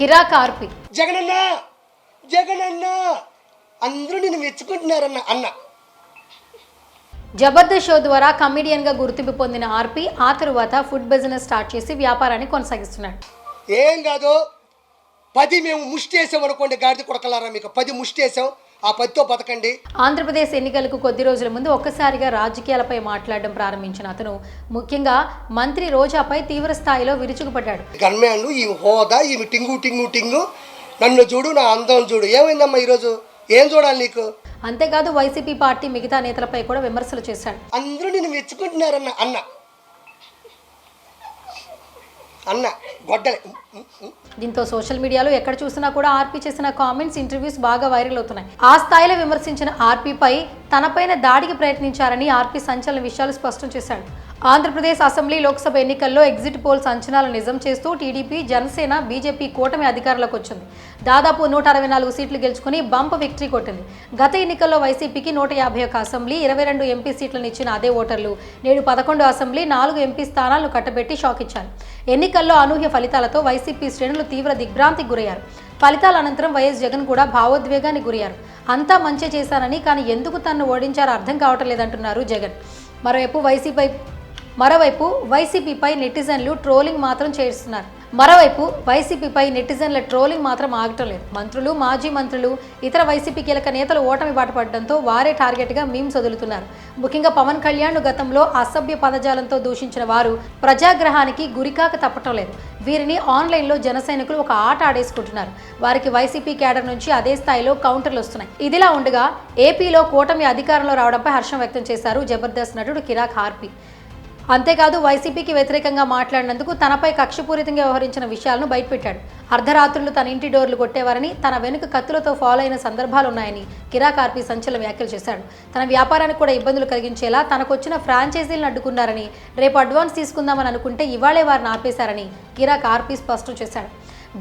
కిరాక్ ఆర్పి. జగనన్న జగనన్న అందరూ నిన్ను మెచ్చుకుంటున్నారన్న అన్న. జబర్దస్త్ షో ద్వారా కమిడియన్గా గుర్తింపు పొందిన ఆర్పి ఆ తరువాత ఫుడ్ బిజినెస్ స్టార్ట్ చేసి వ్యాపారాన్ని కొనసాగిస్తున్నాడు. ఏం కాదు పది మేము ముష్టి వేసాం అనుకోండి గాడిద కొడకలారా మీకు? పది ముష్టి వేసాం ఆ పదితో బతకండి. ఆంధ్రప్రదేశ్ ఎన్నికలకు కొద్ది రోజుల ముందు ఒక్కసారిగా రాజకీయాలపై మాట్లాడడం ప్రారంభించిన అతను ముఖ్యంగా మంత్రి రోజాపై తీవ్ర స్థాయిలో విరుచుకుపడ్డాడు. గన్మ్యాన్లు ఈ హోదా ఈమె టింగు టింగు టింగు నన్ను చూడు నా అందం చూడు ఏమైందమ్మా ఈరోజు? ఏం చూడాలి నీకు? అంతేకాదు వైసీపీ పార్టీ మిగతా నేతలపై కూడా విమర్శలు చేశాడు. అందరూ నిన్ను మెచ్చుకుంటున్నారన్న అన్న. అన్న గొడ్డలి. దీంతో సోషల్ మీడియాలో ఎక్కడ చూసినా కూడా ఆర్పీ చేసిన కామెంట్స్ ఇంటర్వ్యూస్ బాగా వైరల్ అవుతున్నాయి. ఆ స్థాయిలో విమర్శించిన ఆర్పీపై తనపైన దాడికి ప్రయత్నించారని ఆర్పీ సంచలన విషయాలు స్పష్టం చేశాడు. ఆంధ్రప్రదేశ్ అసెంబ్లీ లోక్సభ ఎన్నికల్లో ఎగ్జిట్ పోల్స్ అంచనాలు నిజం చేస్తూ టీడీపీ జనసేన బీజేపీ కూటమి అధికారంలోకి వచ్చింది. దాదాపు నూట అరవై నాలుగు సీట్లు గెలుచుకుని బంప విక్టరీ కొట్టింది. గత ఎన్నికల్లో వైసీపీకి నూట యాభై ఒక్క అసెంబ్లీ ఇరవై రెండు ఎంపీ సీట్లను ఇచ్చిన అదే ఓటర్లు నేడు పదకొండు అసెంబ్లీ నాలుగు ఎంపీ స్థానాలను కట్టబెట్టి షాక్ ఇచ్చారు. ఎన్నికల్లో అనూహ్య ఫలితాలతో వైసీపీ శ్రేణులు తీవ్ర దిగ్భ్రాంతికి గురయ్యారు. ఫలితాల అనంతరం వైఎస్ జగన్ కూడా భావోద్వేగానికి గురయ్యారు. అంతా మంచి చేశానని కానీ ఎందుకు తనను ఓడించారో అర్థం కావటం లేదంటున్నారు జగన్. మరోవైపు వైసీపీ మరోవైపు వైసీపీపై నెటిజన్లు ట్రోలింగ్ మాత్రం చేస్తున్నారు. మరోవైపు వైసీపీపై నెటిజన్ల ట్రోలింగ్ మాత్రం ఆగటం లేదు. మంత్రులు మాజీ మంత్రులు ఇతర వైసీపీ కీలక నేతలు ఓటమి బాటపడడంతో వారే టార్గెట్గా మీమ్స్ వదులుతున్నారు. ముఖ్యంగా పవన్ కళ్యాణ్ గతంలో అసభ్య పదజాలంతో దూషించిన వారు ప్రజాగ్రహానికి గురికాక తప్పటం లేదు. వీరిని ఆన్లైన్లో జనసైనికులు ఒక ఆట ఆడేసుకుంటున్నారు. వారికి వైసీపీ కేడర్ నుంచి అదే స్థాయిలో కౌంటర్లు వస్తున్నాయి. ఇదిలా ఉండగా ఏపీలో కూటమి అధికారంలో రావడంపై హర్షం వ్యక్తం చేశారు జబర్దస్త్ నటుడు కిరాక్ హార్పి. అంతేకాదు వైసీపీకి వ్యతిరేకంగా మాట్లాడినందుకు తనపై కక్షపూరితంగా వ్యవహరించిన విషయాలను బయటపెట్టాడు. అర్ధరాత్రులు తన ఇంటి డోర్లు కొట్టేవారని తన వెనుక కత్తులతో ఫాలో అయిన సందర్భాలున్నాయని కిరాక్ ఆర్పీ సంచలన వ్యాఖ్యలు చేశాడు. తన వ్యాపారానికి కూడా ఇబ్బందులు కలిగించేలా తనకొచ్చిన ఫ్రాంచైజీలను అడ్డుకున్నారని రేపు అడ్వాన్స్ తీసుకుందామని అనుకుంటే ఇవాళే వారిని ఆపేశారని కిరాక్ ఆర్పీ స్పష్టం చేశాడు.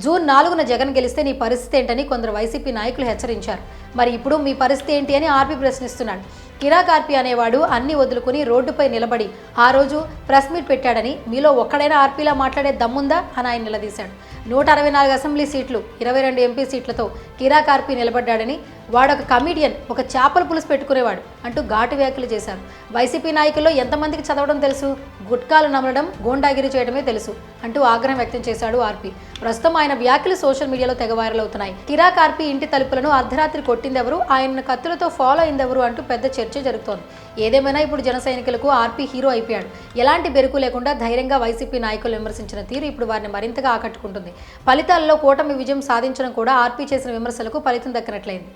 జూన్ నాలుగున జగన్ గెలిస్తే నీ పరిస్థితి ఏంటని కొందరు వైసీపీ నాయకులు హెచ్చరించారు. మరి ఇప్పుడు మీ పరిస్థితి ఏంటి అని ఆర్పీ ప్రశ్నిస్తున్నాడు. కిరాక్ అనేవాడు అన్ని వదులుకుని రోడ్డుపై నిలబడి ఆ రోజు ప్రెస్ మీట్ పెట్టాడని మీలో ఒక్కడైనా ఆర్పీలా మాట్లాడే దమ్ముందా అని ఆయన నిలదీశాడు. నూట అరవై నాలుగు అసెంబ్లీ సీట్లు ఇరవై రెండు ఎంపీ సీట్లతో కిరాక్ ఆర్పీ నిలబడ్డాడని వాడొక కమీడియన్ ఒక చేపల పులుసు పెట్టుకునేవాడు అంటూ ఘాటు వ్యాఖ్యలు చేశారు. వైసీపీ నాయకుల్లో ఎంతమందికి చదవడం తెలుసు? గుట్కాలు నమలడం గోండాగిరి చేయడమే తెలుసు అంటూ ఆగ్రహం వ్యక్తం చేశాడు ఆర్పీ. ప్రస్తుతం ఆయన వ్యాఖ్యలు సోషల్ మీడియాలో తెగ వైరల్ అవుతున్నాయి. కిరాక్ ఆర్పీ ఇంటి తలుపులను అర్ధరాత్రి కొట్టిందెవరు? ఆయనను కత్తులతో ఫాలో అయిందెవరు? అంటూ పెద్ద చర్చ జరుగుతోంది. ఏదేమైనా ఇప్పుడు జన సైనికులకు ఆర్పీ హీరో అయిపోయాడు. ఎలాంటి బెరుకు లేకుండా ధైర్యంగా వైసీపీ నాయకులు విమర్శించిన తీరు ఇప్పుడు వారిని మరింతగా ఆకట్టుకుంటుంది. ఫలితాల్లో కూటమి విజయం సాధించడం కూడా ఆర్పీ చేసిన విమర్శలకు ఫలితం దక్కినట్లయింది.